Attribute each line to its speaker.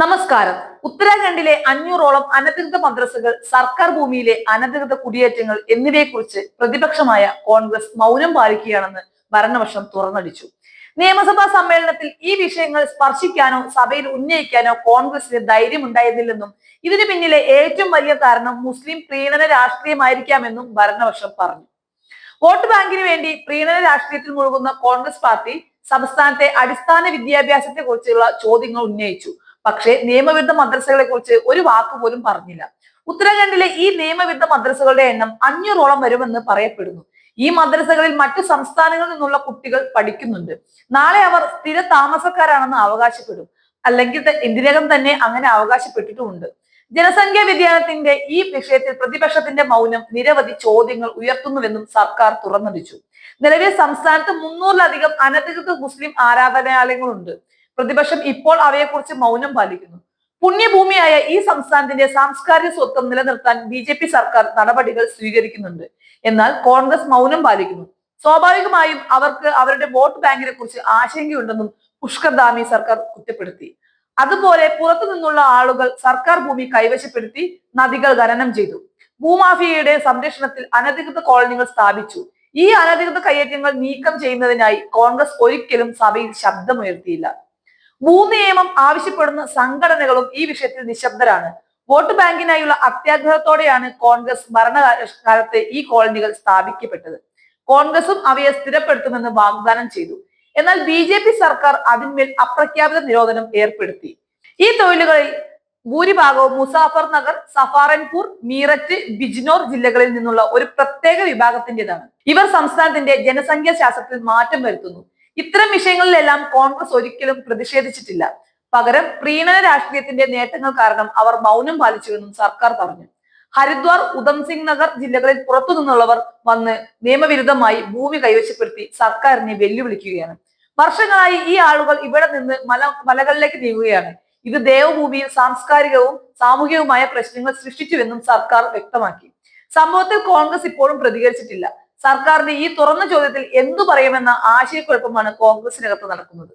Speaker 1: നമസ്കാരം. ഉത്തരാഖണ്ഡിലെ അഞ്ഞൂറോളം അനധികൃത മദ്രസകൾ സർക്കാർ ഭൂമിയിലെ അനധികൃത കുടിയേറ്റങ്ങൾ എന്നിവയെക്കുറിച്ച് പ്രതിപക്ഷമായ കോൺഗ്രസ് മൗനം പാലിക്കുകയാണെന്ന് ഭരണപക്ഷം തുറന്നടിച്ചു. നിയമസഭാ സമ്മേളനത്തിൽ ഈ വിഷയങ്ങൾ സ്പർശിക്കാനോ സഭയിൽ ഉന്നയിക്കാനോ കോൺഗ്രസിന് ധൈര്യമുണ്ടായിരുന്നില്ലെന്നും ഇതിനു പിന്നിലെ ഏറ്റവും വലിയ കാരണം മുസ്ലിം പ്രീണന രാഷ്ട്രീയമായിരിക്കാമെന്നും ഭരണപക്ഷം പറഞ്ഞു. വോട്ട് ബാങ്കിന് വേണ്ടി പ്രീണന രാഷ്ട്രീയത്തിൽ മുഴുകുന്ന കോൺഗ്രസ് പാർട്ടി സംസ്ഥാനത്തെ അടിസ്ഥാന വിദ്യാഭ്യാസത്തെ കുറിച്ചുള്ള ചോദ്യങ്ങൾ ഉന്നയിച്ചു. പക്ഷേ നിയമവിരുദ്ധ മദ്രസകളെ കുറിച്ച് ഒരു വാക്ക് പോലും പറഞ്ഞില്ല. ഉത്തരാഖണ്ഡിലെ ഈ നിയമവിരുദ്ധ മദ്രസകളുടെ എണ്ണം അഞ്ഞൂറോളം വരുമെന്ന് പറയപ്പെടുന്നു. ഈ മദ്രസകളിൽ മറ്റു സംസ്ഥാനങ്ങളിൽ നിന്നുള്ള കുട്ടികൾ പഠിക്കുന്നുണ്ട്. നാളെ അവർ സ്ഥിര താമസക്കാരാണെന്ന് അവകാശപ്പെടും. അല്ലെങ്കിൽ ഇതിനകം തന്നെ അങ്ങനെ അവകാശപ്പെട്ടിട്ടുമുണ്ട്. ജനസംഖ്യാ വ്യതിയാനത്തിന്റെ ഈ വിഷയത്തിൽ പ്രതിപക്ഷത്തിന്റെ മൗനം നിരവധി ചോദ്യങ്ങൾ ഉയർത്തുന്നുവെന്നും സർക്കാർ തുറന്നടിച്ചു. നിലവിൽ സംസ്ഥാനത്ത് മുന്നൂറിലധികം അനധികൃത മുസ്ലിം ആരാധനാലയങ്ങളുണ്ട്. പ്രതിപക്ഷം ഇപ്പോൾ അവയെക്കുറിച്ച് മൗനം പാലിക്കുന്നു. പുണ്യഭൂമിയായ ഈ സംസ്ഥാനത്തിന്റെ സാംസ്കാരിക സ്വത്വം നിലനിർത്താൻ ബി ജെ പി സർക്കാർ നടപടികൾ സ്വീകരിക്കുന്നുണ്ട്. എന്നാൽ കോൺഗ്രസ് മൗനം പാലിക്കുന്നു. സ്വാഭാവികമായും അവർക്ക് അവരുടെ വോട്ട് ബാങ്കിനെ കുറിച്ച് ആശങ്കയുണ്ടെന്നും പുഷ്കർ ദാമി സർക്കാർ കുറ്റപ്പെടുത്തി. അതുപോലെ പുറത്തു നിന്നുള്ള ആളുകൾ സർക്കാർ ഭൂമി കൈവശപ്പെടുത്തി നദികൾ ഖനനം ചെയ്തു. ഭൂമാഫിയയുടെ സംരക്ഷണത്തിൽ അനധികൃത കോളനികൾ സ്ഥാപിച്ചു. ഈ അനധികൃത കയ്യേറ്റങ്ങൾ നീക്കം ചെയ്യുന്നതിനായി കോൺഗ്രസ് ഒരിക്കലും സഭയിൽ ശബ്ദമുയർത്തിയില്ല. ഭൂനിയമം ആവശ്യപ്പെടുന്ന സംഘടനകളും ഈ വിഷയത്തിൽ നിശബ്ദരാണ്. വോട്ട് ബാങ്കിനായുള്ള അത്യാഗ്രഹത്തോടെയാണ് കോൺഗ്രസ് ഭരണകാലത്ത് ഈ കോളനികൾ സ്ഥാപിക്കപ്പെട്ടത്. കോൺഗ്രസും അവയെ സ്ഥിരപ്പെടുത്തുമെന്ന് വാഗ്ദാനം ചെയ്തു. എന്നാൽ ബി ജെ പി സർക്കാർ അതിന്മേൽ അപ്രഖ്യാപിത നിരോധനം ഏർപ്പെടുത്തി. ഈ തൊഴിലുകളിൽ ഭൂരിഭാഗവും മുസാഫർ നഗർ സഫാറൻപൂർ മീററ്റ് ബിജ്നോർ ജില്ലകളിൽ നിന്നുള്ള ഒരു പ്രത്യേക വിഭാഗത്തിന്റേതാണ് ഇവർ സംസ്ഥാനത്തിന്റെ ജനസംഖ്യാ ശാസ്ത്രത്തിൽ മാറ്റം വരുത്തുന്നു. ഇത്തരം വിഷയങ്ങളിലെല്ലാം കോൺഗ്രസ് ഒരിക്കലും പ്രതിഷേധിച്ചിട്ടില്ല. പകരം പ്രീണന രാഷ്ട്രീയത്തിന്റെ നേട്ടങ്ങൾ കാരണം അവർ മൗനം പാലിച്ചുവെന്നും സർക്കാർ പറഞ്ഞു. ഹരിദ്വാർ ഉധംസിംഗ് നഗർ ജില്ലകളിൽ പുറത്തു നിന്നുള്ളവർ വന്ന് നിയമവിരുദ്ധമായി ഭൂമി കൈവശപ്പെടുത്തി സർക്കാരിനെ വെല്ലുവിളിക്കുകയാണ്. വർഷങ്ങളായി ഈ ആളുകൾ ഇവിടെ നിന്ന് മല മലകളിലേക്ക് നീങ്ങുകയാണ്. ഇത് ദേവഭൂമിയിൽ സാംസ്കാരികവും സാമൂഹികവുമായ പ്രശ്നങ്ങൾ സൃഷ്ടിച്ചുവെന്നും സർക്കാർ വ്യക്തമാക്കി. സംഭവത്തിൽ കോൺഗ്രസ് ഇപ്പോഴും പ്രതികരിച്ചിട്ടില്ല. സർക്കാരിന്റെ ഈ തുറന്ന ചോദ്യത്തിൽ എന്തു പറയുമെന്ന ആശയക്കുഴപ്പമാണ് കോൺഗ്രസിനകത്ത് നടക്കുന്നത്?